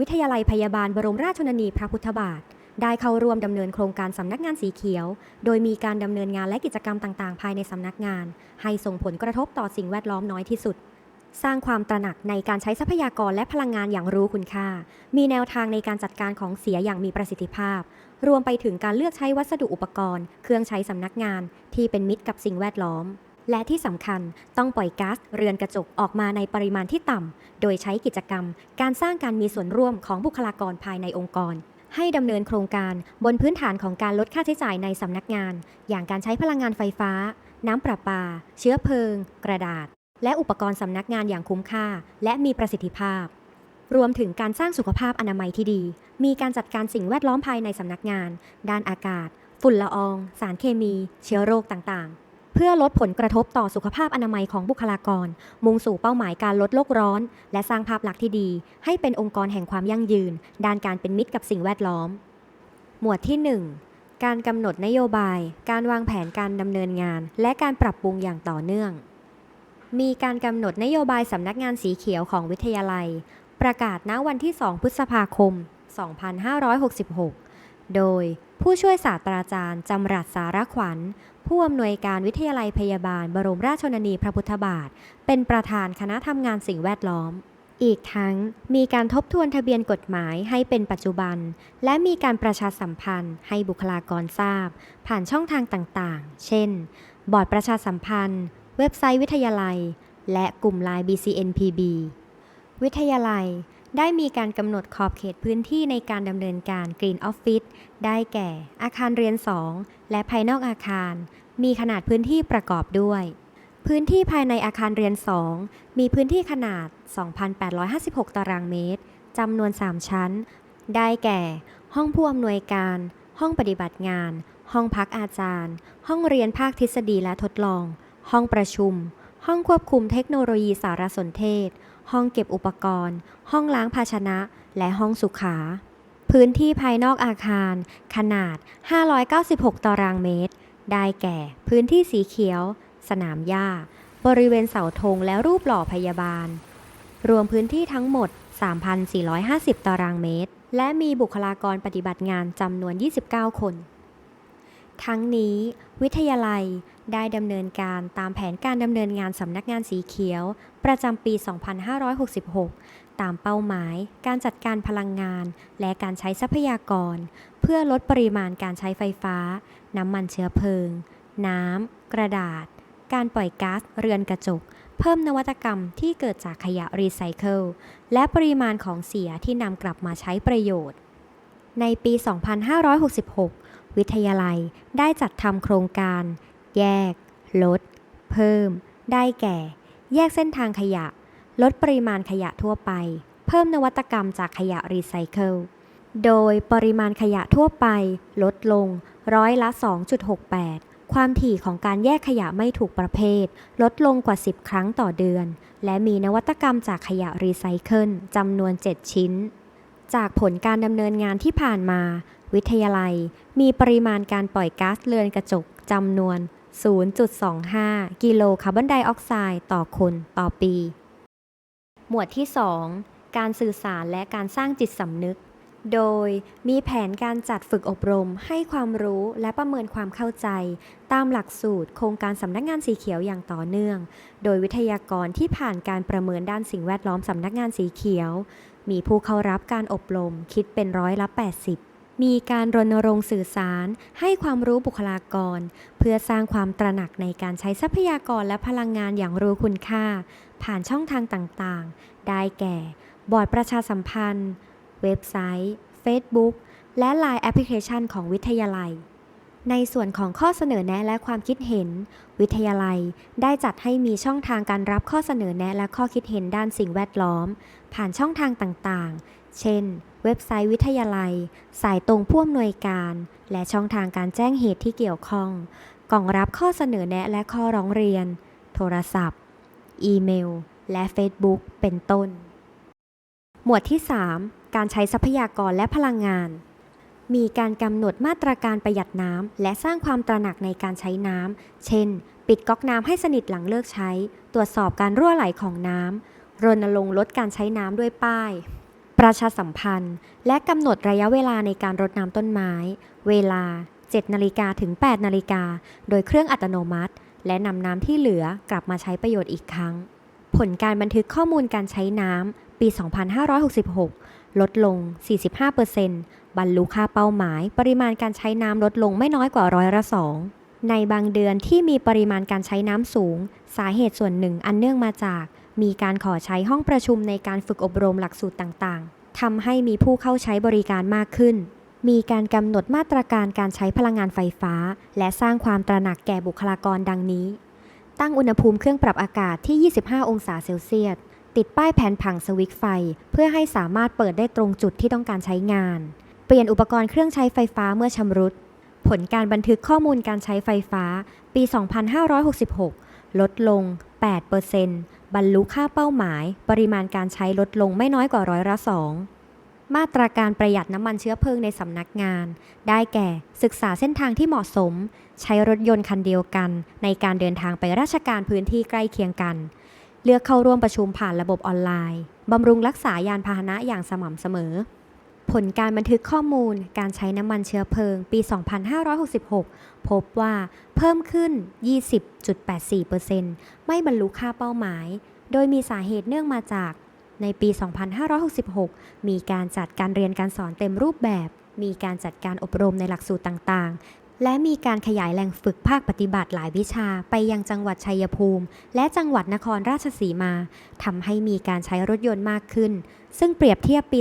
วิทยาลัยพยาบาลบรมราชชนนีพระพุทธบาท ได้เข้าร่วมดำเนินโครงการสำนักงานสีเขียว โดยมีการดำเนินงานและกิจกรรมต่างๆ ภายในสำนักงาน ให้ส่งผลกระทบต่อสิ่งแวดล้อมน้อยที่สุด สร้างความตระหนักในการใช้ทรัพยากรและพลังงานอย่างรู้คุณค่า มีแนวทางในการจัดการของเสียอย่างมีประสิทธิภาพ รวมไปถึงการเลือกใช้วัสดุอุปกรณ์ เครื่องใช้สำนักงาน ที่เป็นมิตรกับสิ่งแวดล้อม และที่สำคัญต้องปล่อยก๊าซเรือนกระจกออกมาในปริมาณที่ต่ำ โดยใช้กิจกรรม การสร้างการมีส่วนร่วมของบุคลากรภายในองค์กร ให้ดำเนินโครงการบนพื้นฐานของการลดค่าใช้จ่ายในสำนักงาน อย่างการใช้พลังงานไฟฟ้า น้ำประปา เชื้อเพลิง กระดาษ และอุปกรณ์สำนักงานอย่างคุ้มค่า และมีประสิทธิภาพ รวมถึงการสร้างสุขภาพอนามัยที่ดี มีการจัดการสิ่งแวดล้อมภายในสำนักงาน ด้านอากาศ ฝุ่นละออง สารเคมี เชื้อโรคต่างๆ เพื่อลดผลกระทบต่อสุขภาพอนามัยของบุคลากร มุ่งสู่เป้าหมายการลดโลกร้อน และสร้างภาพลักษณ์ที่ดี ให้เป็นองค์กรแห่งความยั่งยืน ด้านการเป็นมิตรกับสิ่งแวดล้อม หมวดที่ 1 การกำหนดนโยบาย การวางแผนการดำเนินงาน และการปรับปรุงอย่างต่อเนื่อง มีการกำหนดนโยบายสำนักงานสีเขียวของวิทยาลัย ประกาศณวันที่ 2 พฤษภาคม 2566 โดย ผู้ช่วยศาสตราจารย์จำรัดสารขวัญ ผู้อำนวยการวิทยาลัยพยาบาล บรมราชชนนีพระพุทธบาท เป็นประธานคณะทำงานสิ่งแวดล้อม อีกทั้งมีการทบทวนทะเบียนกฎหมายให้เป็นปัจจุบัน และมีการประชาสัมพันธ์ให้บุคลากรทราบ ผ่านช่องทางต่างๆ เช่น บอร์ดประชาสัมพันธ์ เว็บไซต์วิทยาลัย และกลุ่มไลน์ BCNPB วิทยาลัย ได้มีการกำหนดขอบเขตพื้นที่ในการดำเนินการ Green Office ได้แก่ อาคารเรียน 2 และภายนอกอาคาร มีขนาดพื้นที่ประกอบด้วย พื้นที่ภายในอาคารเรียน 2 มีพื้นที่ขนาด 2,856 ตารางเมตรจำนวน 3 ชั้น ได้แก่ ห้องผู้อำนวยการ ห้องปฏิบัติงาน ห้องพักอาจารย์ ห้องเรียนภาคทฤษฎีและทดลอง ห้องประชุม ห้องควบคุมเทคโนโลยีสารสนเทศ ห้องเก็บอุปกรณ์ ห้องล้างภาชนะ และห้องสุขา พื้นที่ภายนอกอาคาร ขนาด 596 ตารางเมตร ได้แก่ พื้นที่สีเขียว สนามหญ้า บริเวณเสาธงและรูปหล่อพยาบาล รวมพื้นที่ทั้งหมด 3,450 ตารางเมตร และมีบุคลากรปฏิบัติงานจำนวน 29 คนทั้งนี้วิทยาลัยได้ดำเนินการตามแผนการดำเนินงานสำนักงานสีเขียว ประจำปี 2566 ตามเป้าหมาย การจัดการพลังงาน และการใช้ทรัพยากร เพื่อลดปริมาณการใช้ไฟฟ้า น้ำมันเชื้อเพลิง น้ำ กระดาษ การปล่อยก๊าซเรือนกระจก เพิ่มนวัตกรรมที่เกิดจากขยะรีไซเคิล และปริมาณของเสียที่นำกลับมาใช้ประโยชน์ ในปี 2566 วิทยาลัยได้จัดทำโครงการ แยก ลด เพิ่ม ได้แก่ แยกเส้นทางขยะ ลดปริมาณขยะทั่วไป เพิ่มนวัตกรรมจากขยะรีไซเคิล โดยปริมาณขยะทั่วไป ลดลงร้อยละ 2.68 ความถี่ของการแยกขยะไม่ถูกประเภท ลดลงกว่า 10 ครั้งต่อเดือน และมีนวัตกรรมจากขยะรีไซเคิลจำนวน 7 ชิ้น จากผลการดำเนินงานที่ผ่านมา วิทยาลัย มีปริมาณการปล่อยก๊าซเรือนกระจกจำนวน 0.25 กิโลคาร์บอนไดออกไซด์ต่อคนต่อปี หมวดที่ 2 การสื่อสารและการสร้างจิตสำนึก โดยมีแผนการจัดฝึกอบรมให้ความรู้และประเมินความเข้าใจ ตามหลักสูตร โครงการสำนักงานสีเขียวอย่างต่อเนื่อง โดยวิทยากรที่ผ่านการประเมินด้านสิ่งแวดล้อมสำนักงานสีเขียว มีผู้เข้ารับการอบรมคิดเป็นร้อยละ 80 มีการรณรงค์สื่อสาร ให้ความรู้บุคลากร เพื่อสร้างความตระหนักในการใช้ทรัพยากรและพลังงานอย่างรู้คุณค่า ผ่านช่องทางต่างๆ ได้แก่ บอร์ดประชาสัมพันธ์ เว็บไซต์ Facebook และ Line แอปพลิเคชันของวิทยาลัย ในส่วนของข้อเสนอแนะและความคิดเห็น วิทยาลัยได้จัดให้มีช่องทางการรับข้อเสนอแนะและข้อคิดเห็นด้านสิ่งแวดล้อม ผ่านช่องทางต่างๆ เช่น เว็บไซต์วิทยาลัย สายตรงผู้อำนวยการ และช่องทางการแจ้งเหตุที่เกี่ยวข้อง กล่องรับข้อเสนอแนะและข้อร้องเรียน โทรศัพท์ อีเมล และ Facebook เป็นต้น หมวดที่ 3 การใช้ทรัพยากรและพลังงาน มีการกำหนดมาตรการประหยัดน้ำและสร้างความตระหนักในการใช้น้ำ เช่น ปิดก๊อกน้ำให้สนิทหลังเลิกใช้ ตรวจสอบการรั่วไหลของน้ำรณรงค์ลดการใช้น้ำด้วยป้าย ประชาสัมพันธ์ และกำหนดระยะเวลาในการรดน้ำต้นไม้ เวลา 7 นาฬิกาถึง 8 นาฬิกา โดยเครื่องอัตโนมัติ และนำน้ำที่เหลือกลับมาใช้ประโยชน์อีกครั้ง ผลการบันทึกข้อมูลการใช้น้ำปี 2566 ลดลง 45%บรรลุค่าเป้าหมาย ปริมาณการใช้น้ำลดลงไม่น้อยกว่าร้อยละสองในบางเดือนที่มีปริมาณการใช้น้ำสูง สาเหตุส่วนหนึ่งอันเนื่องมาจาก มีการขอใช้ห้องประชุมในการฝึกอบรมหลักสูตรต่างๆ ทำให้มีผู้เข้าใช้บริการมากขึ้น มีการกำหนดมาตรการการใช้พลังงานไฟฟ้า และสร้างความตระหนักแก่บุคลากรดังนี้ ตั้งอุณหภูมิเครื่องปรับอากาศที่ 25 องศาเซลเซียส ติดป้ายแผนผังสวิตไฟ เพื่อให้สามารถเปิดได้ตรงจุดที่ต้องการใช้งาน เปลี่ยนอุปกรณ์เครื่องใช้ไฟฟ้าเมื่อชำรุด ผลการบันทึกข้อมูลการใช้ไฟฟ้า ปี 2566 ลดลง 8% บรรลุค่าเป้าหมาย ปริมาณการใช้ลดลงไม่น้อยกว่าร้อยละสองมาตรการประหยัดน้ำมันเชื้อเพลิงในสำนักงาน ได้แก่ศึกษาเส้นทางที่เหมาะสม ใช้รถยนต์คันเดียวกัน ในการเดินทางไปราชการพื้นที่ใกล้เคียงกัน เลือกเข้าร่วมประชุมผ่านระบบออนไลน์บำรุงรักษายานพาหนะอย่างสม่ำเสมอ ผลการบันทึกข้อมูลการใช้น้ำมันเชื้อเพลิงปี 2566 พบว่าเพิ่มขึ้น 20.84%ไม่บรรลุค่าเป้าหมาย โดยมีสาเหตุเนื่องมาจากในปี 2566 มีการจัดการเรียนการสอนเต็มรูปแบบ มีการจัดการอบรมในหลักสูตรต่าง และมีการขยายแหล่งฝึกภาคปฏิบัติหลายวิชาไปยังจังหวัดชัยภูมิ และจังหวัดนครราชสีมาทำให้มีการใช้รถยนต์มากขึ้น ซึ่งเปรียบเทียบปี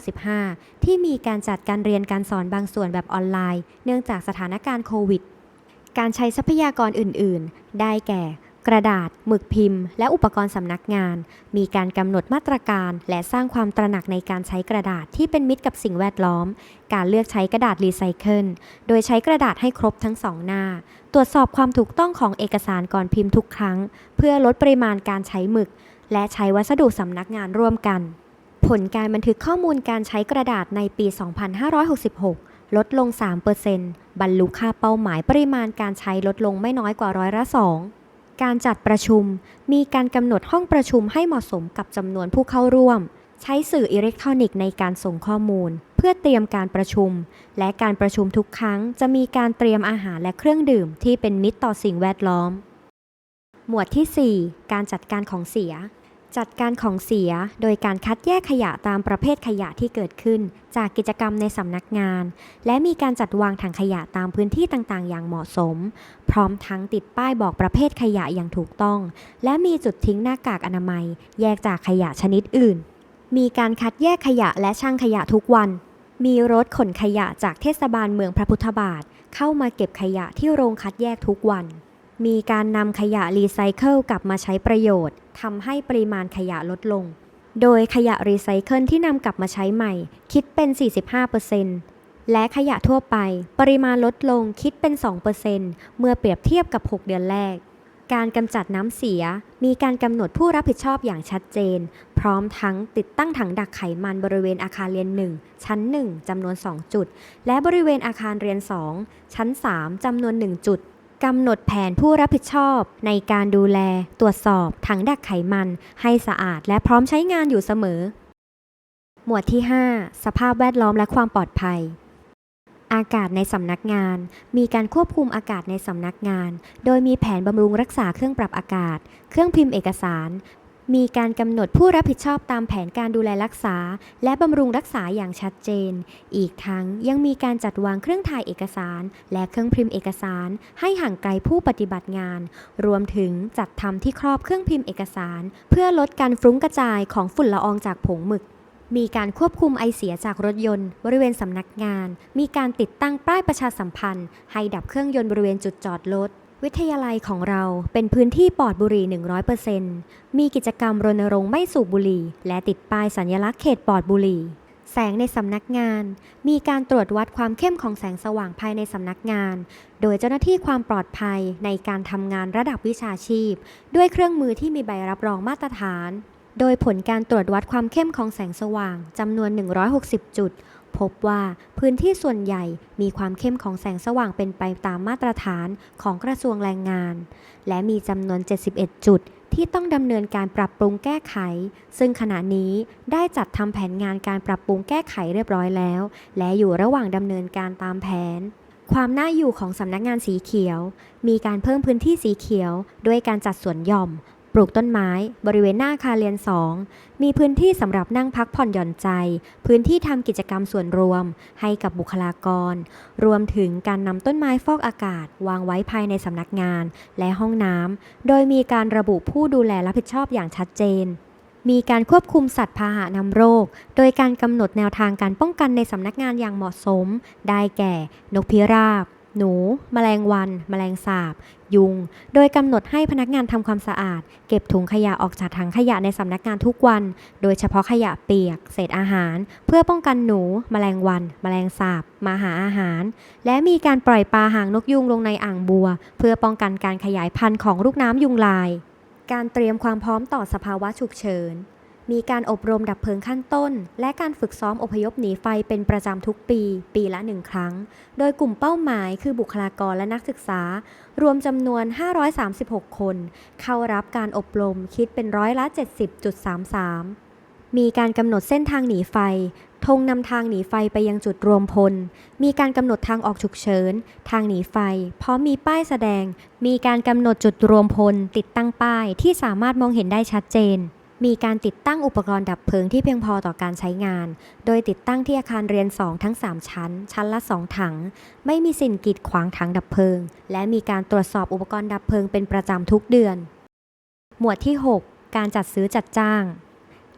2565 ที่มีการจัดการเรียนการสอนบางส่วนแบบออนไลน์ เนื่องจากสถานการณ์โควิด การใช้ทรัพยากรอื่น ๆ ได้แก่ กระดาษ หมึกพิมพ์ และอุปกรณ์สำนักงาน มีการกำหนดมาตรการ และสร้างความตระหนักในการใช้กระดาษที่เป็นมิตรกับสิ่งแวดล้อม การเลือกใช้กระดาษรีไซเคิล โดยใช้กระดาษให้ครบทั้งสองหน้า ตรวจสอบความถูกต้องของเอกสารก่อนพิมพ์ทุกครั้ง เพื่อลดปริมาณการใช้หมึก และใช้วัสดุสำนักงานร่วมกัน ผลการบันทึกข้อมูลการใช้กระดาษในปี 2566ลดลง 3%บรรลุค่าเป้าหมายปริมาณการใช้ลดลงไม่น้อยกว่าร้อยละ2 การจัดประชุม มีการกำหนดห้องประชุมให้เหมาะสมกับจำนวนผู้เข้าร่วม ใช้สื่ออิเล็กทรอนิกส์ในการส่งข้อมูล เพื่อเตรียมการประชุม และการประชุมทุกครั้ง จะมีการเตรียมอาหารและเครื่องดื่มที่เป็นมิตรต่อสิ่งแวดล้อม หมวดที่ 4 การจัดการของเสีย จัดการของเสียโดยการคัดแยกขยะตามประเภทขยะที่เกิดขึ้น จากกิจกรรมในสำนักงาน และมีการจัดวางถังขยะตามพื้นที่ต่างๆ อย่างเหมาะสม พร้อมทั้งติดป้ายบอกประเภทขยะอย่างถูกต้อง และมีจุดทิ้งหน้ากากอนามัย แยกจากขยะชนิดอื่น มีการคัดแยกขยะและช่างขยะทุกวัน มีรถขนขยะจากเทศบาลเมืองพระพุทธบาท เข้ามาเก็บขยะที่โรงคัดแยกทุกวัน มีการนำขยะรีไซเคิลกลับมาใช้ประโยชน์ทำให้ปริมาณขยะลดลง โดยขยะรีไซเคิลที่นำกลับมาใช้ใหม่ คิดเป็น 45%และขยะทั่วไป ปริมาณลดลงคิดเป็น 2%เมื่อเปรียบเทียบกับ 6 เดือนแรก การกำจัดน้ำเสีย มีการกำหนดผู้รับผิดชอบอย่างชัดเจน พร้อมทั้งติดตั้งถังดักไขมันบริเวณอาคารเรียน 1 ชั้น 1จำนวน 2 จุด และบริเวณอาคารเรียน 2 ชั้น 3จำนวน 1 จุด กำหนดแผนผู้รับผิดชอบ ในการดูแล ตรวจสอบถังดักไขมัน ให้สะอาดและพร้อมใช้งานอยู่เสมอ หมวดที่ 5 สภาพแวดล้อมและความปลอดภัย อากาศในสำนักงาน มีการควบคุมอากาศในสำนักงาน โดยมีแผนบำรุงรักษาเครื่องปรับอากาศ เครื่องพิมพ์เอกสาร มีการกำหนดผู้รับผิดชอบตามแผนการดูแลรักษา และบำรุงรักษาอย่างชัดเจน อีกทั้งยังมีการจัดวางเครื่องถ่ายเอกสาร และเครื่องพิมพ์เอกสาร ให้ห่างไกลผู้ปฏิบัติงาน รวมถึงจัดทำที่ครอบเครื่องพิมพ์เอกสาร เพื่อลดการฟุ้งกระจายของฝุ่นละอองจากผงหมึกมีการควบคุมไอเสียจากรถยนต์ บริเวณสำนักงาน มีการติดตั้งป้ายประชาสัมพันธ์ ให้ดับเครื่องยนต์บริเวณจุดจอดรถ วิทยาลัยของเราเป็นพื้นที่ปลอดบุหรี่ 100%มีกิจกรรมรณรงค์ไม่สูบบุหรี่ และติดป้ายสัญลักษณ์เขตปลอดบุหรี่ แสงในสำนักงาน มีการตรวจวัดความเข้มของแสงสว่างภายในสำนักงาน โดยเจ้าหน้าที่ความปลอดภัยในการทำงานระดับวิชาชีพ ด้วยเครื่องมือที่มีใบรับรองมาตรฐาน โดยผลการตรวจวัดความเข้มของแสงสว่างจำนวน 160 จุด พบว่าพื้นที่ส่วนใหญ่มีความเข้มของแสงสว่างเป็นไปตามมาตรฐานของกระทรวงแรงงาน และมีจำนวน 71 จุดที่ต้องดำเนินการปรับปรุงแก้ไข ซึ่งขณะนี้ได้จัดทำแผนงานการปรับปรุงแก้ไขเรียบร้อยแล้ว และอยู่ระหว่างดำเนินการตามแผน ความน่าอยู่ของสำนักงานสีเขียว มีการเพิ่มพื้นที่สีเขียว ด้วยการจัดสวนหย่อม ปลูกต้นไม้บริเวณหน้าอาคารเรียน 2 มีพื้นที่สำหรับนั่งพักผ่อนหย่อนใจ พื้นที่ทำกิจกรรมส่วนรวม ให้กับบุคลากร รวมถึงการนำต้นไม้ฟอกอากาศ วางไว้ภายในสำนักงาน และห้องน้ำโดยมีการระบุผู้ดูแลรับผิดชอบอย่างชัดเจน มีการควบคุมสัตว์พาหะนำโรค โดยการกำหนดแนวทางการป้องกันในสำนักงานอย่างเหมาะสม ได้แก่ นกพิราบ หนู แมลงวัน แมลงสาบ ยุง โดยกำหนดให้พนักงานทำความสะอาด เก็บถุงขยะออกจากถังขยะในสำนักงานทุกวัน โดยเฉพาะขยะเปียก เศษอาหาร เพื่อป้องกันหนู แมลงวัน แมลงสาบ มาหาอาหาร และมีการปล่อยปลาหางนกยุงลงในอ่างบัว เพื่อป้องกันการขยายพันธุ์ของลูกน้ำยุงลาย การเตรียมความพร้อมต่อสภาวะฉุกเฉิน มีการอบรมดับเพลิงขั้นต้น และการฝึกซ้อมอพยพหนีไฟเป็นประจำทุกปี ปีละหนึ่งครั้ง โดยกลุ่มเป้าหมายคือบุคลากรและนักศึกษา รวมจำนวน 536 คน เข้ารับการอบรมคิดเป็นร้อยละ 70.33 มีการกำหนดเส้นทางหนีไฟธงนำทางหนีไฟไปยังจุดรวมพล มีการกำหนดทางออกฉุกเฉิน ทางหนีไฟ พร้อมมีป้ายแสดง มีการกำหนดจุดรวมพล ติดตั้งป้ายที่สามารถมองเห็นได้ชัดเจน มีการติดตั้งอุปกรณ์ดับเพลิงที่เพียงพอต่อการใช้งาน โดยติดตั้งที่อาคารเรียน 2 ทั้ง 3 ชั้น ชั้นละ 2 ถัง ไม่มีสิ่งกีดขวางถังดับเพลิง และมีการตรวจสอบอุปกรณ์ดับเพลิงเป็นประจำทุกเดือน หมวดที่ 6 การจัดซื้อจัดจ้าง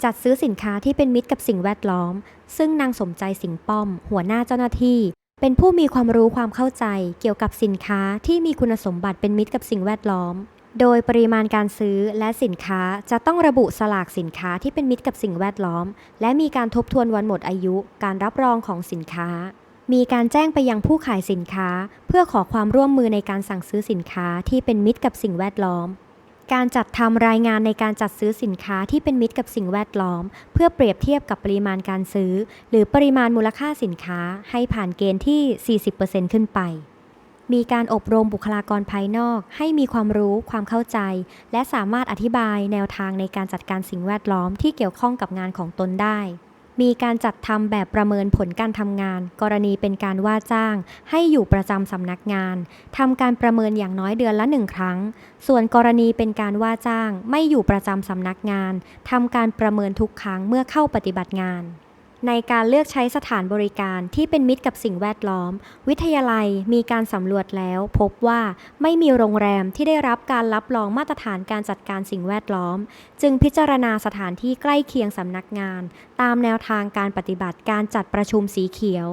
จัดซื้อสินค้าที่เป็นมิตรกับสิ่งแวดล้อม ซึ่งนางสมใจสิงห์ป้อม หัวหน้าเจ้าหน้าที่ เป็นผู้มีความรู้ความเข้าใจ เกี่ยวกับสินค้าที่มีคุณสมบัติเป็นมิตรกับสิ่งแวดล้อม โดยปริมาณการซื้อและสินค้าจะต้องระบุสลากสินค้าที่เป็นมิตรกับสิ่งแวดล้อม และมีการทบทวนวันหมดอายุ การรับรองของสินค้า มีการแจ้งไปยังผู้ขายสินค้า เพื่อขอความร่วมมือในการสั่งซื้อสินค้าที่เป็นมิตรกับสิ่งแวดล้อม การจัดทำรายงานในการจัดซื้อสินค้าที่เป็นมิตรกับสิ่งแวดล้อม เพื่อเปรียบเทียบกับปริมาณการซื้อ หรือปริมาณมูลค่าสินค้าให้ผ่านเกณฑ์ที่ 40%ขึ้นไป มีการอบรมบุคลากรภายนอก ให้มีความรู้ความเข้าใจ และสามารถอธิบายแนวทางในการจัดการสิ่งแวดล้อมที่เกี่ยวข้องกับงานของตนได้ มีการจัดทำแบบประเมินผลการทำงาน กรณีเป็นการว่าจ้าง ให้อยู่ประจำสำนักงานทำการประเมินอย่างน้อยเดือนละหนึ่งครั้ง ส่วนกรณีเป็นการว่าจ้าง ไม่อยู่ประจำสำนักงานทำการประเมินทุกครั้งเมื่อเข้าปฏิบัติงาน ในการเลือกใช้สถานบริการที่เป็นมิตรกับสิ่งแวดล้อม วิทยาลัยมีการสำรวจแล้ว พบว่าไม่มีโรงแรมที่ได้รับการรับรองมาตรฐานการจัดการสิ่งแวดล้อม จึงพิจารณาสถานที่ใกล้เคียงสำนักงาน ตามแนวทางการปฏิบัติการจัดประชุมสีเขียว